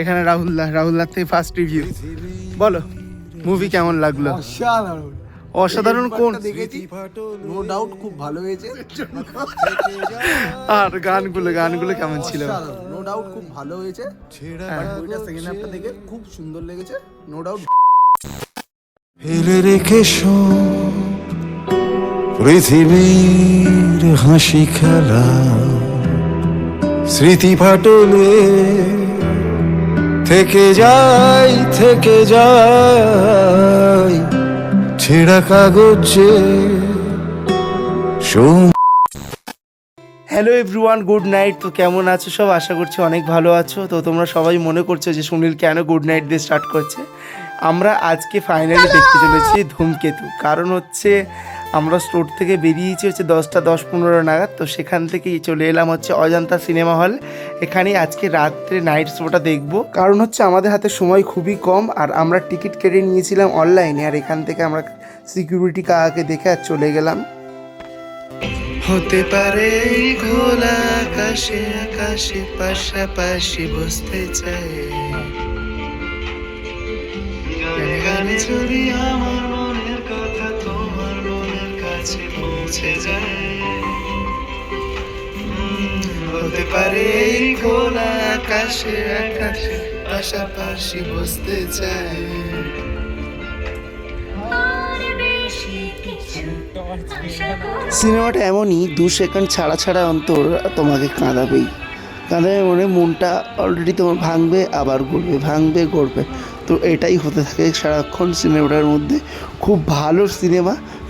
এখানে রাহুলদা রাহুলদার থেকে first review বলো মুভি কেমন লাগল? অসাধারণ। অসাধারণ কোন? দেখেছি নো ডাউট খুব ভালো হয়েছে। আর গানগুলো গানগুলো কেমন ছিল? নো ডাউট খুব ভালো হয়েছে। হ্যাঁ। সেকেন্ড হাফটা দেখে খুব সুন্দর লেগেছে নো ডাউট ফেলে রেখে সব পৃথিবীর হাসি খেলা। স্মৃতি ফাটলে থেকে যাই থেকে যাই, ছেঁড়া কাগজে হ্যালো এভরিওয়ান গুড নাইট তো কেমন আছো সব? আশা করছি অনেক ভালো আছো। তো তোমরা সবাই মনে করছ যে সুনীল কেন গুড নাইট দিয়ে স্টার্ট করছে? আমরা আজকে ফাইনালি দেখতে চলেছি ধূমকেতু। কারণ হচ্ছে আমরা স্টোর থেকে বেরিয়েছি হচ্ছে দশটা, দশ পনেরো নাগাদ। তো সেখান থেকেই চলে এলাম হচ্ছে অজন্তা সিনেমা হল। এখানে আজকে রাত্রে নাইট শোটা দেখব। কারণ হচ্ছে আমাদের হাতে সময় খুবই কম আর আমরা টিকিট কেটে নিয়েছিলাম অনলাইনে আর এখান থেকে আমরা সিকিউরিটি কাকাকে দেখে আর চলে গেলাম। হতে পারে খোলা আকাশে আকাশে পাশাপাশি বসতে চাই। আমার কাছে পৌঁছে যায়। হতে পারে খোলা আকাশে আকাশে পাশাপাশি বসতে চাই সিনেমাটা এমনই দু সেকেন্ড ছাড়া ছাড়া অন্তর তোমাকে কাঁদাবেই। কাঁদাবে মনে মনটা অলরেডি তোমার ভাঙবে, আবার গড়বে, ভাঙবে, গড়বে। তো এটাই হতে থাকে সারাক্ষণ সিনেমাটার মধ্যে। খুব ভালো সিনেমা।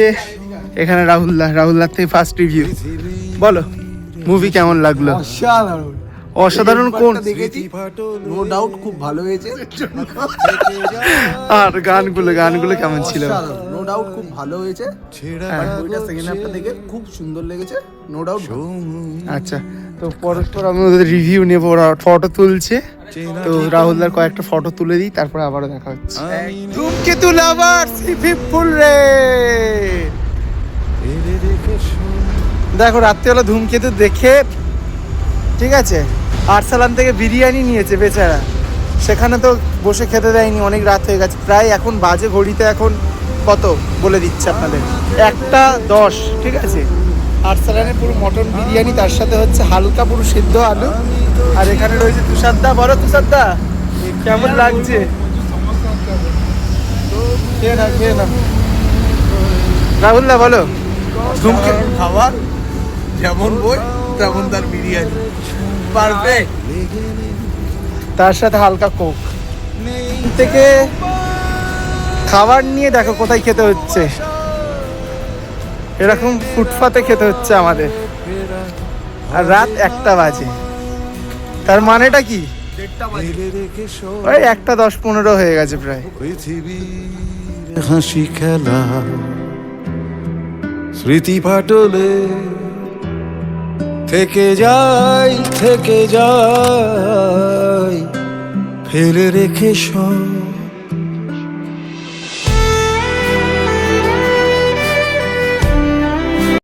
আছে এখানে রাহুলদা রাহুলদার থেকে ফার্স্ট রিভিউ বলো মুভি কেমন লাগল? অসাধারণ। অসাধারণ কোন? দেখেছি। নো ডাউট খুব ভালো হয়েছে। আর গানগুলো গানগুলো কেমন ছিল? নো ডাউট খুব ভালো হয়েছে। হ্যাঁ। বইটা সেকেন্ড হাফটা দেখে খুব সুন্দর লেগেছে। নো ডাউট আচ্ছা তো পরস্পর আমি ওদের রিভিউ নেব ওরা ফটো তুলছে। তো রাহুলদার কয়েকটা ফটো তুলে দিই, তারপরে আবারও দেখা হচ্ছে। ধূমকেতু লাভার ফুল রে। দেখো, রাত্রিবেলা ধূমকেতু দেখে, ঠিক আছে, আরসালান থেকে বিরিয়ানি নিয়েছে বেচারা। সেখানে তো বসে খেতে দেয়নি, অনেক রাত হয়ে গেছে। প্রায় এখন বাজে ঘড়িতে এখন কত, বলে দিচ্ছে আপনাদের। একটা দশ, ঠিক আছে। আরসালানের পুরো মটন বিরিয়ানি, তার সাথে হচ্ছে হালকা পুরো সিদ্ধ আলু। আর এখানে রয়েছে তুষারদা। বলো তুষারদা কেমন লাগছে? খেয়ে না খেয়ে না রাহুলদা বলো। খাবার যেমন বই তেমন তার বিরিয়ানি। পারফেক্ট তার সাথে হালকা কোক। থেকে খাবার নিয়ে দেখো কোথায় খেতে হচ্ছে। এরকম ফুটপাতে খেতে হচ্ছে আমাদের। আর রাত একটা বাজে। তার মানেটা কি? ওই একটা দশ পনেরো হয়ে গেছে প্রায়। পৃথিবীর হাসি খেলা স্মৃতি ফাটলে থেকে যাই থেকে যাই ফেলে রেখে সব